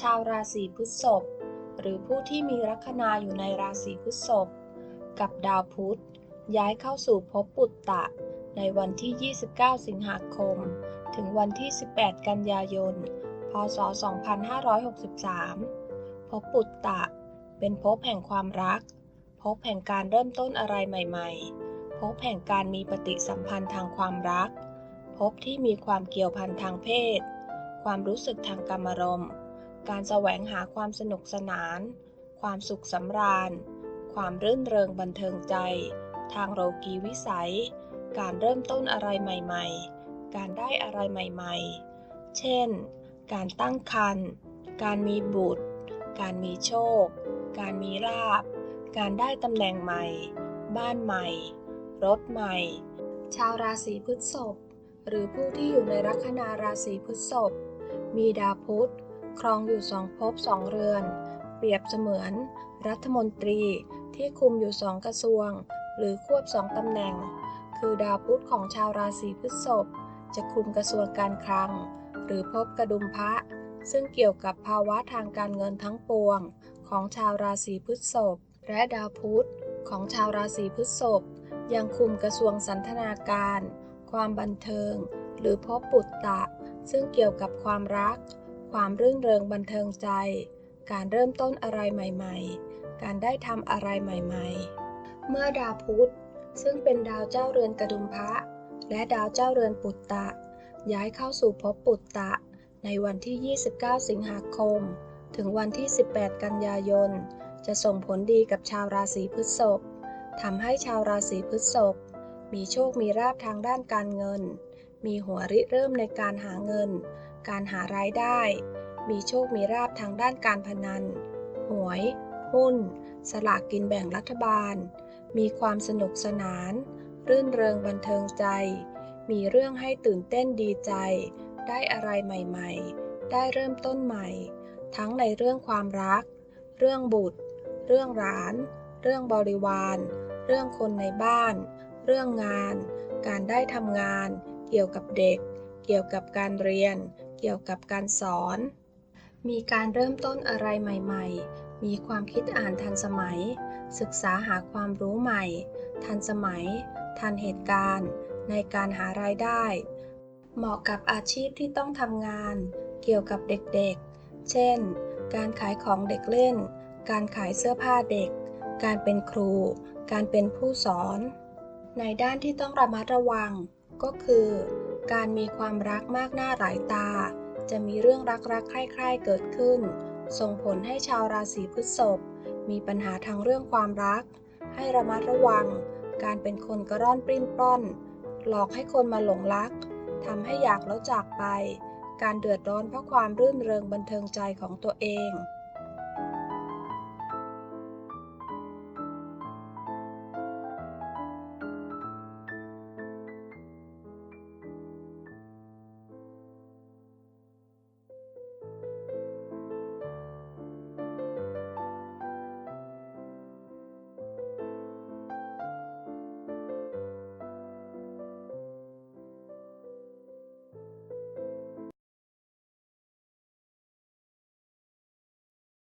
ชาวราศีพฤษภหรือผู้ที่มีลัคนาอยู่ในราศีพฤษภกับดาวพุธ ย้ายเข้าสู่ภพปุตตะ ในวันที่ 29 สิงหาคม ถึงวันที่ 18 กันยายน พศ 2563 ภพปุตตะ เป็นภพแห่งความรัก ภพแห่งการเริ่มต้นอะไรใหม่ๆ ภพแห่งการมีปฏิสัมพันธ์ทางความรัก ภพที่มีความเกี่ยวพันทางเพศ ความรู้สึกทางกรรมรมณ์ การแสวงหาความสนุกสนาน ความสุขสำราญ ความรื่นเริงบันเทิงใจ ทางโลกีวิสัย การเริ่มต้นอะไรใหม่ๆ การได้อะไรใหม่ๆ เช่น การตั้งครรภ์ การมีบุตร การมีโชค การมีลาบ การได้ตำแหน่งใหม่ บ้านใหม่ รถใหม่ ชาวราศีพฤษภหรือผู้ที่อยู่ในลัคนาราศีพฤษภมีดาวพุธ ครองอยู่สองภพสองเรือน เปรียบเสมือน รัฐมนตรีที่คุมอยู่สองกระทรวง หรือควบสองตำแหน่ง คือดาวพุธของชาวราศีพฤษภจะคุมกระทรวงการคลัง หรือภพกระดุมพระ ซึ่งเกี่ยวกับภาวะทางการเงินทั้งปวง ของชาวราศีพฤษภและดาวพุธของชาวราศีพฤษภยังคุมกระทรวงสันทนาการ ความบันเทิง หรือภพปุตตะ ซึ่งเกี่ยวกับความรัก ความรื่นเริงบันเทิงใจ การเริ่มต้นอะไรใหม่ๆ การได้ทำอะไรใหม่ๆ เมื่อดาวพุธซึ่งเป็นดาวเจ้าเรือนกระดุมพระ และดาวเจ้าเรือนปุตตะ ย้ายเข้าสู่ภพปุตตะ ในวันที่ 29 สิงหาคม ถึงวันที่ 18 กันยายน จะส่งผลดีกับชาวราศีพฤษภทำให้ชาวราศีพฤษภมีโชคมีราบทางด้านการเงิน มีหัวริเริ่มในการหาเงิน การหารายได้ มีโชคมีราบทางด้านการพนัน หวย หุ้น สลากกินแบ่งรัฐบาล มีความสนุกสนาน รื่นเริงบันเทิงใจ มีเรื่องให้ตื่นเต้นดีใจ ได้อะไรใหม่ๆ ได้เริ่มต้นใหม่ ทั้งในเรื่องความรัก เรื่องบุตร เรื่องหลาน เรื่องบริวาร เรื่องคนในบ้าน เรื่องงาน การได้ทำงาน เกี่ยวกับเด็กเกี่ยวกับการเรียน เกี่ยวกับการสอน มีการเริ่มต้นอะไรใหม่ ๆ มีความคิดอ่านทันสมัย ศึกษาหาความรู้ใหม่ ทันสมัย ทันเหตุการณ์ ในการหารายได้ เหมาะกับอาชีพที่ต้องทำงาน เกี่ยวกับเด็กๆ เช่น การขายของเด็กเล่น การขายเสื้อผ้าเด็ก การเป็นครู การเป็นผู้สอน ในด้านที่ต้องระมัดระวังก็คือ การมีความรักมากหน้าหลายตา จะมีเรื่องรักๆใคร่ๆเกิดขึ้น ส่งผลให้ชาวราศีพฤษภมีปัญหาทางเรื่องความรัก ให้ระมัดระวัง การเป็นคนกระร่อนปริ้นปล้อน หลอกให้คนมาหลงรักทำให้อยากแล้วจากไป การเดือดร้อนเพราะความรื่นเริงบันเทิงใจของตัวเอง